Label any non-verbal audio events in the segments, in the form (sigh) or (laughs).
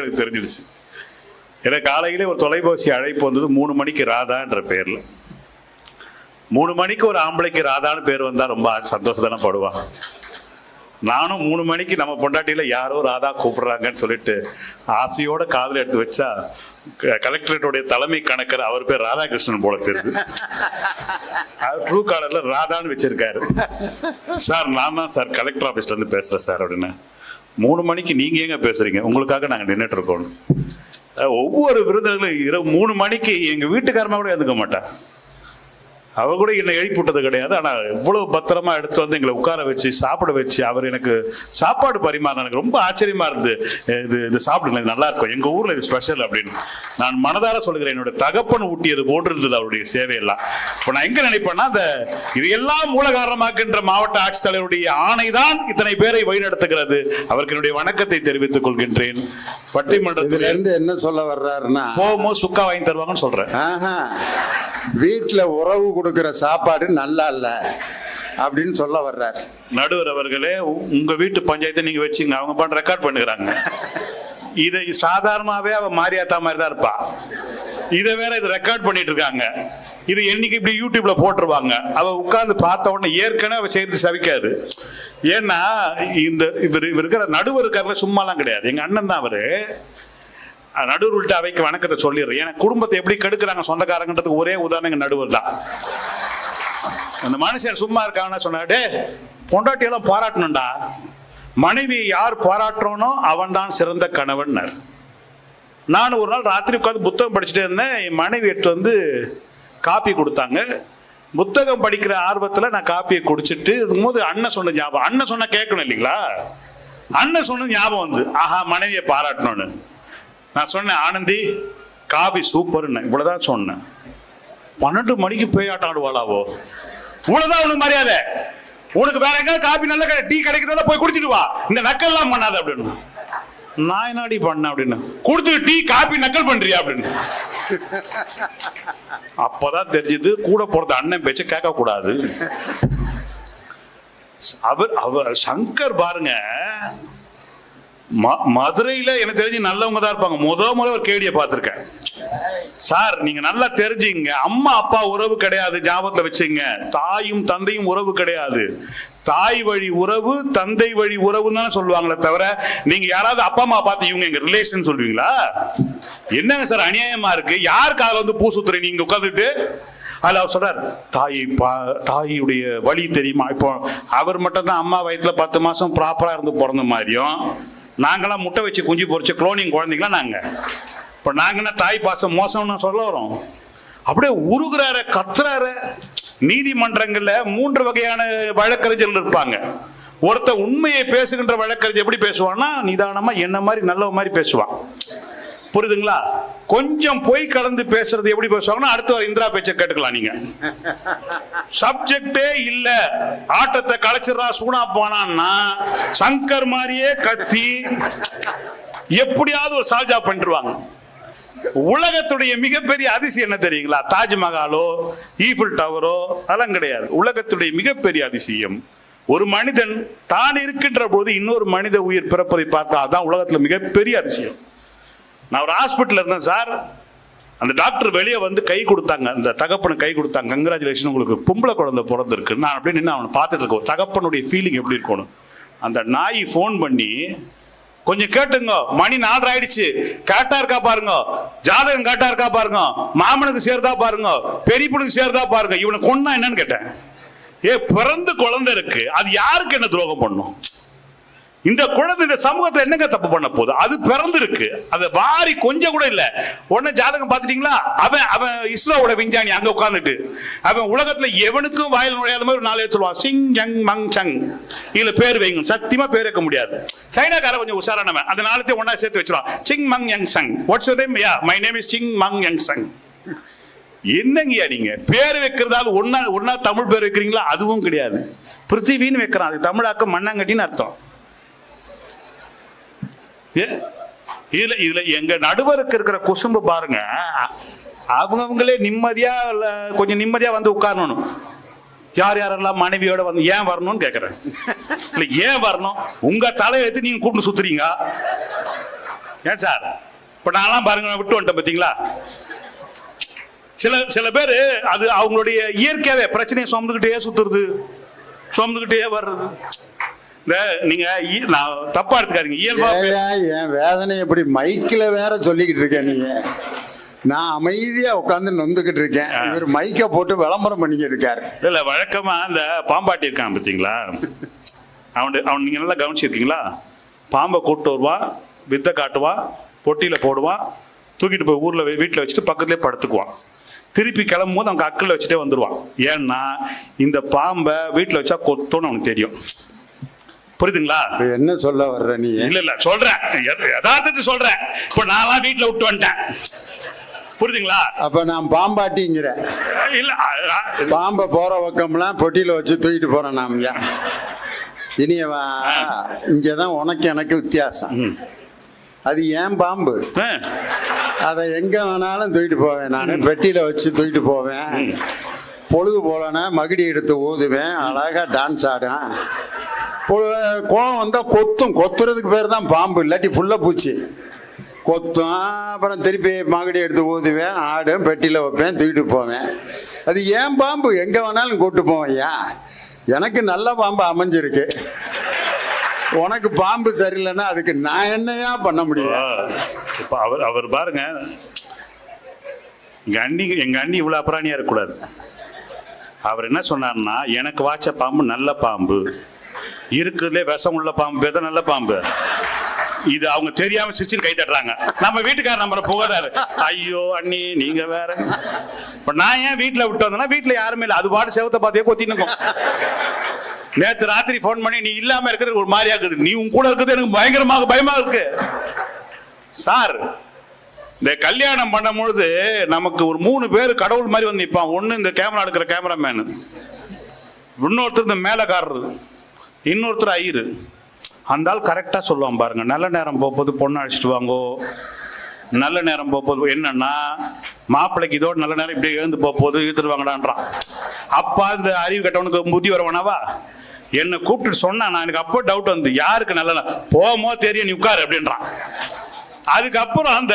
மணிக்கு எனக்கு தெரிஞ்சிடுச்சு. எனக்கு காலையிலே ஒரு தொலைபேசி அழைப்பு வந்தது மூணு மணிக்கு ராதான்ற பேர்ல. மூணு மணிக்கு ஒரு ஆம்பளைக்கு ராதான்னு பேர் வந்தா ரொம்ப சந்தோஷத்தான படுவான் நானும் மூணு மணிக்கு நம்ம பொண்டாட்டியில் யாரோ ராதா கூப்பிடுறாங்கன்னு சொல்லிட்டு ஆசையோட காதில் எடுத்து வச்சா க- கலெக்டரேட்டுடைய தலைமை கணக்கர் அவர் பேர் ராதாகிருஷ்ணன் போல தெரியுது. ட்ரூ காலர்ல ராதான்னு வச்சிருக்காரு. சார் நான் தான் சார் கலெக்டர் ஆஃபீஸ்லேருந்து இருந்து பேசுறேன் சார் அப்படின்னு. மூணு மணிக்கு நீங்க ஏங்க பேசுறீங்க? உங்களுக்காக நாங்க நின்றுட்டு இருக்கோம். ஒவ்வொரு விருந்தினர்களும் இரவு மூணு மணிக்கு எங்க வீட்டுக்காரமா கூட எதுக்க மாட்டா அவ கூட என்னை எழுப்பி விட்டது கிடையாது. ஆனா இவ்வளவு பத்திரமா எடுத்து வந்து எங்களை உட்கார வச்சு சாப்பிட வச்சு அவர் எனக்கு சாப்பாடு பரிமாறின எனக்கு ரொம்ப ஆச்சரியமா இருந்து இது இது சாப்பிடுங்க இது நல்லா இருக்கும். எங்க ஊர்ல இது ஸ்பெஷல் அப்படின்னு. நான் மனதார சொல்லுகிறேன் என்னோட தகப்பன் ஊட்டியது போன்று இருந்தது அவருடைய சேவையெல்லாம். இப்போ நான் எங்க நினைப்பேன்னா அந்த இது எல்லாம் மூல காரணமாக்கின்ற மாவட்ட ஆட்சித்தலைவருடைய ஆணைதான் இத்தனை பேரை வழிநடத்துகிறது. அவருக்கு என்னுடைய வணக்கத்தை தெரிவித்துக் கொள்கின்றேன். இதுல பட்டிமன்றத்தில் இருந்து என்ன சொல்ல வர்றாருன்னா போகும்போது சுக்கா வாங்கி தருவாங்கன்னு சொல்றேன். வீட்டில் உறவு கொடுக்குற சாப்பாடு நல்லா இல்லை அப்படின்னு சொல்ல வர்றாரு. நடுவர் அவர்களே உங்கள் உங்க வீட்டு பஞ்சாயத்தை நீங்க வச்சுங்க அவங்க பண்ண ரெக்கார்ட் பண்ணுகிறாங்க. இதை சாதாரணமாவே அவ மாரியாத்தா மாதிரி தான் இருப்பா. இதை வேற இது ரெக்கார்ட் பண்ணிட்டு இருக்காங்க. இது என்னைக்கு இப்படி யூடியூப்ல போட்டுருவாங்க? அவ உட்கார்ந்து பார்த்த உடனே ஏற்கனவே அவ சேர்த்து சவிக்காது. ஏன்னா இந்த இவர் இவர் இருக்கிற நடுவர் இருக்காருல சும்மாலாம் கிடையாது. எங்க அண்ணன் தான் அவரு. நடுவர் விட்டு அவைக்கு வணக்கத்தை சொல்லிடுறேன். ஏன்னா குடும்பத்தை எப்படி கெடுக்கிறாங்க சொந்தக்காரங்கன்றதுக்கு ஒரே உதாரணம் எங்க நடுவர் தான். அந்த மனுஷன் சும்மா இருக்காங்கன்னா சொன்னாடே பொண்டாட்டி எல்லாம் பாராட்டணும்டா. மனைவி யார் பாராட்டுறோனோ அவன் தான் சிறந்த கணவன் நான் ஒரு நாள் ராத்திரி உட்காந்து புத்தகம் படிச்சுட்டே இருந்தேன். என் மனைவி எட்டு வந்து காப்பி கொடுத்தாங்க. புத்தகம் படிக்கிற ஆர்வத்தில் நான் காப்பியை குடிச்சிட்டு இருக்கும்போது அண்ணன் சொன்ன ஞாபகம் அண்ணன் சொன்னால் கேட்கணும் இல்லைங்களா? அண்ணன் சொன்ன ஞாபகம் வந்து ஆஹா மனைவியை பாராட்டணும்னு. நான் சொன்னேன் ஆனந்தி காஃபி சூப்பர்னு. இவ்வளவுதான் சொன்னேன். பன்னெண்டு மணிக்கு போய் ஆட்டம் ஆடுவாளாவோ? இவ்வளவுதான் உனக்கு மரியாதை. உனக்கு வேற எங்கேயாவது காபி நல்ல டீ கிடைக்கிறதால போய் குடிச்சிட்டு வா. இந்த நக்கல்லாம் பண்ணாத அப்படின்னு. நான் என்னடி பண்ண அப்படின்னு. கொடுத்து டீ காபி நக்கல் பண்றியா அப்படின்னு. அப்பதான் தெரிஞ்சது கூட போறது அண்ணன் பேச்ச கேட்க கூடாது அவர் அவர் சங்கர் பாருங்க. மதுரையில எனக்கு தெரிஞ்சு நல்லவங்க தான் இருப்பாங்க. முத முத ஒரு கேடியை பார்த்துருக்கேன். சார் நீங்க நல்லா தெரிஞ்சுங்க. அம்மா அப்பா உறவு கிடையாது ஞாபகத்தில் வச்சுங்க. தாயும் தந்தையும் உறவு கிடையாது. தாய் வழி உறவு தந்தை வழி உறவுன்னு தானே சொல்லுவாங்களே தவிர நீங்க யாராவது அப்பா அம்மா பார்த்து இவங்க எங்க ரிலேஷன் சொல்லுவீங்களா? என்னங்க சார் அநியாயமா இருக்கு? யாருக்கு காதுல வந்து பூ சுத்துறீங்க? நீங்க உட்காந்துட்டு அதுல அவர் சொல்றார் தாயை பா தாயுடைய வழி தெரியுமா? இப்போ அவர் மட்டும் தான் அம்மா வயத்துல பத்து மாசம் ப்ராப்பரா இருந்து பிறந்த மாதிரியும் நாங்களாம் முட்டை வச்சு குஞ்சு பொறிச்ச குளோனிங் குழந்தைங்களா நாங்கள் இப்போ நாங்க தாய் பாசம் மோசம்னு சொல்ல வரோம். அப்படியே உருகுறாரு கத்துறாரு. நீதிமன்றங்களில் மூன்று வகையான வழக்கறிஞர்கள் இருப்பாங்க. ஒருத்த உண்மையை பேசுகின்ற வழக்கறிஞர் எப்படி பேசுவான்னா நிதானமாக என்ன மாதிரி நல்ல மாதிரி பேசுவான். புரியுதுங்களா? கொஞ்சம் போய் கடந்து பேசுறது எப்படி பேசுவாங்கன்னா அடுத்த இந்திரா பேச்சை கேட்டுக்கலாம் நீங்க. சப்ஜெக்டே இல்ல. ஆட்டத்தை கலைச்சிடுறா சூனா போனான்னா சங்கர் மாதிரியே கத்தி எப்படியாவது ஒரு சால்ஜா பண்ணிருவாங்க. உலகத்துடைய மிகப்பெரிய அதிசயம் என்ன தெரியுங்களா? தாஜ்மஹாலோ ஈஃபில் டவரோ அதெல்லாம் கிடையாது. உலகத்துடைய மிகப்பெரிய அதிசயம். ஒரு மனிதன் தான் இருக்கின்ற போது இன்னொரு மனித உயிர் பிறப்பதை பார்த்தா அதான் உலகத்துல மிகப்பெரிய அதிசயம். நான் ஒரு ஹாஸ்பிட்டல் இருந்தேன் சார். அந்த டாக்டர் வெளியே வந்து கை கொடுத்தாங்க. அந்த தகப்பனு கை கொடுத்தாங்க. கங்க்ராச்சுலேஷன் உங்களுக்கு பொம்பளை குழந்தை பிறந்திருக்கு நான் அப்படியே நின்று அவனை பார்த்துட்டு இருக்கேன். ஒரு தகப்பனுடைய ஃபீலிங் எப்படி இருக்கணும்? அந்த நாய் ஃபோன் பண்ணி கொஞ்சம் கேட்டுங்க. மணி நாலரை ஆயிடுச்சு. கரெக்டா இருக்கா பாருங்க. ஜாதகம் கரெக்டா இருக்கா பாருங்க. மாமனுக்கு சேர்தா பாருங்க. பெரியப்பனுக்கு சேர்தா பாருங்க. இவனை கொண்டா என்னன்னு கேட்டேன். ஏ பிறந்து குழந்தை இருக்கு. அது யாருக்கு என்ன துரோகம் பண்ணும்? இந்த குழந்தை இந்த சமூகத்துல என்னங்க தப்பு பண்ண போகுது? அது பிறந்திருக்கு. அது வாரி கொஞ்சம் கூட இல்ல. உடனே ஜாதகம் பாத்துட்டீங்களா அவன் அவன் இஸ்ரோவோட விஞ்ஞானி அங்க உட்காந்துட்டு அவன் உலகத்துல எவனுக்கும் வாயில் நுழையாத மாதிரி ஒரு நாளே சொல்லுவான் சிங் யங் மங் சங். இதுல பேர் வைங்க. சத்தியமா பேர் வைக்க முடியாது. சைனாக்கார கொஞ்சம் உஷாரானவன். அந்த நாளத்தையும் ஒன்னா சேர்த்து வச்சிருவான். Sing Mang Yang Sang. What's your name yeah my name is Sing Mang Yang Sang. என்னங்கய்யா நீங்க? பேர் வைக்கிறதால ஒன்னா ஒன்னா தமிழ் பேர் வைக்கிறீங்களா? அதுவும் கிடையாது. பிருத்திவின்னு வைக்கிறான். அது தமிழாக்க மண்ணாங்கட்டின்னு அர்த்தம். இதுல இதுல எங்க நடுவருக்கு இருக்கிற குசும்பு பாருங்க. அவங்கவுங்களே நிம்மதியா கொஞ்சம் நிம்மதியா வந்து உட்காரணும். யார் யாரெல்லாம் மனைவியோட வந்து ஏன் வரணும்னு கேக்குறேன். இல்ல ஏன் வரணும்? உங்க தலையை எடுத்து நீங்க கூப்பிட்டு சுத்துறீங்க. ஏன் சார்? இப்ப நான்லாம் பாருங்க நான் விட்டு வந்துட்டேன் பாத்தீங்களா? சில சில பேர் அது அவங்களுடைய இயற்கையாவே பிரச்சனையை சுமந்துக்கிட்டே சுத்துறது சுமந்துக்கிட்டே வர்றது. இந்த நீங்க நான் தப்பா எடுத்துக்காதீங்க. இயல்பா என் வேதனை எப்படி மைக்கில் வேற சொல்லிக்கிட்டு இருக்க நீ? நான் அமைதியா உட்காந்து நொந்துக்கிட்டு இருக்கேன். இவர் மைக்கை போட்டு விளம்பரம் பண்ணிக்கிட்டு இருக்காரு. இல்ல வழக்கமா இந்த பாம்பாட்டி இருக்கான் பாத்தீங்களா? அவன் அவன் நீங்க நல்லா கவனிச்சிருக்கீங்களா? பாம்பை கூட்டு வருவான் வித்தை காட்டுவான் பொட்டியில போடுவான் தூக்கிட்டு போய் ஊர்ல வீட்டுல வச்சுட்டு பக்கத்துலயே படுத்துக்குவான். திருப்பி கிளம்பும் போது அவன் அக்கில் வச்சுட்டே வந்துருவான். ஏன்னா இந்த பாம்பை வீட்டுல வச்சா கொத்தோன்னு அவனுக்கு தெரியும். புரியுதுங்களா? என்ன சொல்ல வர்ற நீ? இல்ல இல்ல சொல்றேன். யத- யதார்த்தத்தை சொல்றேன். இப்ப நான்லாம் வீட்டுல விட்டு வந்துட்டேன். புரியுதுங்களா? அப்ப நான் பாம்பாட்டிங்கிற. இல்ல பாம்பை போற பக்கம்லாம் பொட்டியில வச்சு தூக்கிட்டு போறேன் நாம் ஐயா இனியவா இங்கதான் உனக்கு எனக்கு வித்தியாசம். அது ஏன் பாம்பு. அதை எங்க வேணாலும் தூக்கிட்டு போவேன் நான். பெட்டியில வச்சு தூக்கிட்டு போவேன். பொழுது போலனா மகுடி எடுத்து ஊதுவேன். அழகா டான்ஸ் பொழுது கோவம் வந்தால் கொத்தும். கொத்துறதுக்கு பேர் தான் பாம்பு. இல்லாட்டி புள்ள பூச்சி. கொத்தும். அப்புறம் திருப்பி மகுடி எடுத்து ஊதுவேன். ஆடும். பெட்டியில் வைப்பேன். தூக்கிட்டு போவேன். அது ஏன் பாம்பு? எங்கே வேணாலும் கூட்டு போவேன். ஐயா எனக்கு நல்ல பாம்பு அமைஞ்சிருக்கு. உனக்கு பாம்பு சரியில்லைன்னா அதுக்கு நான் என்னையா பண்ண முடியும்? இப்போ அவர் அவர் பாருங்க. எங்கள் அண்ணி எங்கள் அண்ணி இவ்வளோ அப்புறாணியாக இருக்கக்கூடாது. அவர் என்ன சொன்னார்னா எனக்கு வாச்ச பாம்பு நல்ல பாம்பு. இருக்குதுலே விஷம் உள்ள பாம்பு வித நல்ல பாம்பு. இது அவங்க தெரியாம சிரிச்சு கை தட்டுறாங்க. நம்ம வீட்டுக்காரர் நம்மள புகழாரு. ஐயோ அண்ணி நீங்க வேற. இப்ப நான் ஏன் வீட்டுல விட்டு வந்தேன்னா வீட்டுல யாருமே இல்லை. அது பாட்டு செவத்தை பார்த்தே கொத்தினுக்கும் நேத்து ராத்திரி ஃபோன் பண்ணி நீ இல்லாம இருக்கிறது ஒரு மாதிரியா இருக்குது நீ உன் கூட இருக்கிறது எனக்கு பயங்கரமாக பயமா இருக்கு. சார் இந்த கல்யாணம் பண்ணும் பொழுது நமக்கு ஒரு மூணு பேர் கடவுள் மாதிரி வந்து நிற்பான் ஒன்று இந்த கேமரா எடுக்கிற கேமராமேனு இன்னொருத்தர் இந்த மேலக்காரரு. இன்னொருத்தர் ஐயரு. அந்த ஆள் கரெக்டாக சொல்லுவான் பாருங்க. நல்ல நேரம் போகும்போது பொண்ணு அழைச்சிட்டு வாங்கோ. நல்ல நேரம் போகும்போது என்னன்னா மாப்பிள்ளைக்கு இதோட நல்ல நேரம் இப்படி எழுந்து போக போகுது இழுத்துட்டு வாங்கடான்றான். அப்பா இந்த அறிவு கட்டவனுக்கு புத்தி வரவனாவா? என்னை கூப்பிட்டு சொன்னா நான் எனக்கு அப்போ டவுட் வந்து யாருக்கு நல்ல போமோ தெரியும் நீ உட்காரு அப்படின்றான். அதுக்கப்புறம் அந்த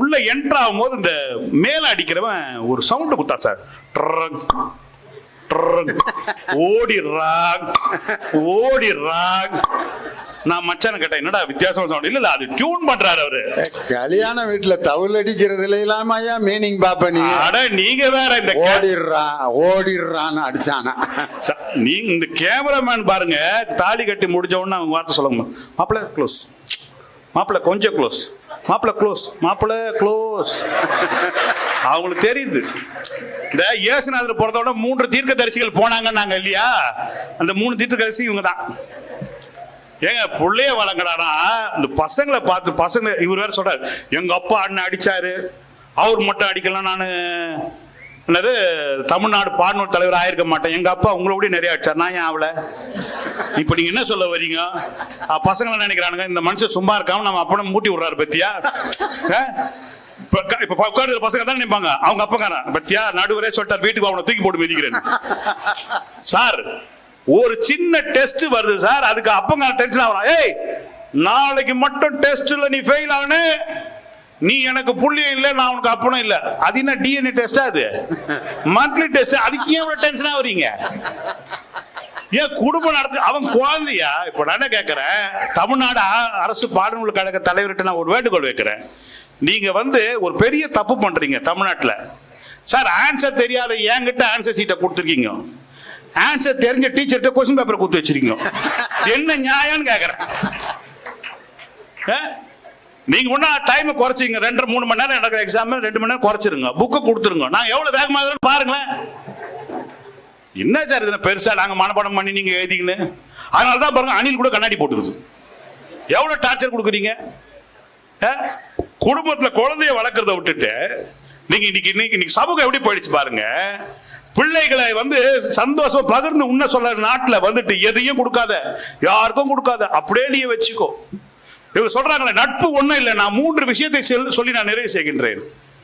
உள்ள என்ட்ரு ஆகும்போது இந்த மேல அடிக்கிறவன் ஒரு சவுண்டு குத்தா சார். ஓடிடுறான் ஓடிடுறான் நான் மச்சான கேட்டேன் என்னடா வித்தியாசம் சவுண்ட் இல்ல அது டியூன் பண்றாரு அவரு. கல்யாண வீட்டுல தவுல் அடிக்கிறதுல இல்லாம ஐயா மீனிங் பாப்ப நீ. அட நீங்க வேற இந்த ஓடிடுறான் ஓடிடுறான்னு அடிச்சானா. நீங்க இந்த கேமராமேன் பாருங்க தாலி கட்டி முடிஞ்ச உடனே அவங்க வார்த்தை சொல்லுங்க. மாப்பிள்ள க்ளோஸ் மாப்பிள்ள கொஞ்சம் க்ளோஸ் மாப்பிள்ள க்ளோஸ் மாப்பிள்ள க்ளோஸ் அவங்களுக்கு தெரியுது. இந்த இயேசுநாதர் போறதோட மூன்று தீர்க்கதரிசிகள் போனாங்கன்னாங்க இல்லையா? அந்த மூணு தீர்க்கதரிசி இவங்க தான் ஏங்க பிள்ளைய வளங்கடானா இந்த பசங்களை பார்த்து பசங்க இவர் வேற சொல்றாரு எங்க அப்பா அண்ணன் அடிச்சாரு. அவர் மட்டும் அடிக்கலாம் நான் என்னது? தமிழ்நாடு பாடநூல் தலைவர் ஆயிருக்க மாட்டேன். எங்க அப்பா உங்களை விட நிறைய அடிச்சார். நான் ஏன் அவளை? இப்ப நீங்க என்ன சொல்ல வரீங்க? பசங்களை நினைக்கிறானுங்க இந்த மனுஷன் சும்மா இருக்காம நம்ம அப்பனை மூட்டி விடுறாரு பத்தியா? இப்ப உட்காந்து பசங்க தான் நினைப்பாங்க அவங்க அப்பக்காரன். பத்தியா நடுவரே சொல்லிட்டார் வீட்டுக்கு அவனை தூக்கி போட்டு மிதிக்கிறேன் (laughs) சார் ஒரு சின்ன டெஸ்ட் வருது சார். அதுக்கு அப்பங்க டென்ஷன் ஆகலாம் ஏய் நாளைக்கு மட்டும் டெஸ்ட்ல நீ ஃபெயில் ஆகனே. நீ எனக்கு புள்ளியும் இல்ல நான் உனக்கு அப்பனும் இல்ல. அது என்ன டிஎன்ஏ டெஸ்டா அது? (laughs) மந்த்லி டெஸ்ட் அதுக்கு ஏன் இவ்வளவு டென்ஷன் ஆகுறீங்க? ஏன் குடும்பம் நடத்து அவன் குழந்தையா? இப்ப நான் கேட்கிறேன் தமிழ்நாடு அரசு பாடநூல் கழக தலைவர்கிட்ட நான் ஒரு வேண்டுகோள் வைக்கிறேன். நீங்க வந்து ஒரு பெரிய தப்பு பண்றீங்க தமிழ்நாட்டில். சார் ஆன்சர் தெரியாத என்கிட்ட ஆன்சர் சீட்டை கொடுத்துருக்கீங்க. ஆன்சர் தெரிஞ்ச டீச்சர்கிட்ட கொஸ்டின் பேப்பர் கொடுத்து வச்சிருக்கீங்க. என்ன நியாயம்னு கேட்குறேன் ஆ? நீங்க ஒன்னா டைம் குறைச்சிங்க ரெண்டரை மூணு மணி நேரம் நடக்கிற எக்ஸாம் ரெண்டு மணி நேரம் குறைச்சிருங்க. புக்கை கொடுத்துருங்க. நான் எவ்வளவு வேகமாக பாருங்களேன். என்ன சார் இதுல பெருசா நாங்க மனப்பாடம் பண்ணி நீங்க எழுதிங்கன்னு அதனால தான் பாருங்க அணில் கூட கண்ணாடி போட்டுக்குது எவ்வளவு டார்ச்சர் கொடுக்குறீங்க? ஆ? குடும்பத்துல குழந்தைய வளர்க்கறத விட்டுட்டு நீங்க இன்னைக்கு இன்னைக்கு சமூகம் எப்படி போயிடுச்சு பாருங்க. பிள்ளைகளை வந்து சந்தோஷம் பகிர்ந்து உன்ன சொல்ற நாட்டுல வந்துட்டு எதையும் கொடுக்காத யாருக்கும் கொடுக்காத அப்படியே நீ வச்சுக்கோ. இவங்க சொல்றாங்களே நட்பு ஒண்ணும் இல்லை நான் மூன்று விஷயத்தை சொல்லி நான் நிறைவு செய்கின்றேன்.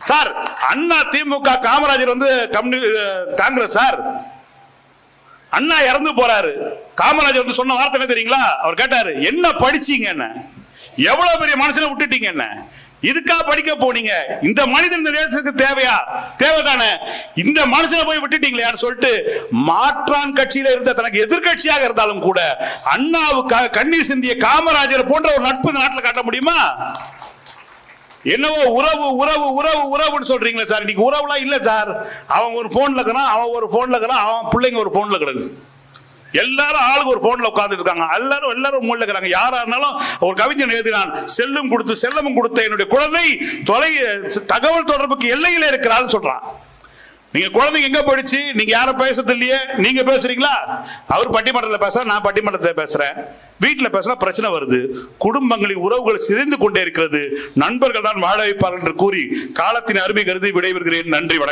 சார் அண்ணா திமுக காமராஜர் வந்து கம்யூனி காங்கிரஸ் சார். அண்ணா இறந்து போறாரு. காமராஜர் வந்து சொன்ன வார்த்தை என்ன தெரியுங்களா? அவர் கேட்டாரு என்ன படிச்சீங்க என்ன? எவ்வளவு பெரிய மனுஷனை விட்டுட்டீங்க என்ன? இதுக்கா படிக்க போனீங்க? இந்த மனிதன் இந்த தேசத்துக்கு தேவையா? தேவைதானே? இந்த மனுஷனை போய் விட்டுட்டீங்களேன்னு சொல்லிட்டு மாற்றான் கட்சியில இருந்த தனக்கு எதிர்க்கட்சியாக இருந்தாலும் கூட அண்ணாவுக்காக கண்ணீர் சிந்திய காமராஜர் போன்ற ஒரு நட்பு இந்த நாட்டில் காட்ட முடியுமா? என்னவோ உறவு உறவு உறவு உறவுன்னு சொல்றீங்களா சார். இன்னைக்கு உறவுலாம் இல்ல சார். அவன் ஒரு போன்ல இருக்கிறான் அவன் ஒரு போன்ல இருக்கிறான் அவன் பிள்ளைங்க ஒரு போன்ல கிடக்குது. எல்லாரும் ஆளுக்கு ஒரு போன்ல உட்கார்ந்து இருக்காங்க. எல்லாரும் எல்லாரும் மூலைல இருக்கிறாங்க. யாரா இருந்தாலும் ஒரு கவிஞன் எழுதினான் செல்லும் கொடுத்து செல்லமும் கொடுத்த என்னுடைய குழந்தை தொலை தகவல் தொடர்புக்கு எல்லையில இருக்கிறான்னு சொல்றான். நீங்க குழந்தைங்க எங்க போயிடுச்சு? நீங்க யாரும் பேசுறது இல்லையே? நீங்க பேசுறீங்களா? அவர் பட்டிமன்றத்தில் பேசுற நான் பட்டிமன்றத்தில் பேசுறேன். வீட்டில் பேசினா பிரச்சனை வருது. குடும்பங்களின் உறவுகள் சிதைந்து கொண்டே இருக்கிறது. நண்பர்கள் தான் வாழ வைப்பார்கள் என்று கூறி காலத்தின் அருமை கருதி விடைபெறுகிறேன். நன்றி வணக்கம்.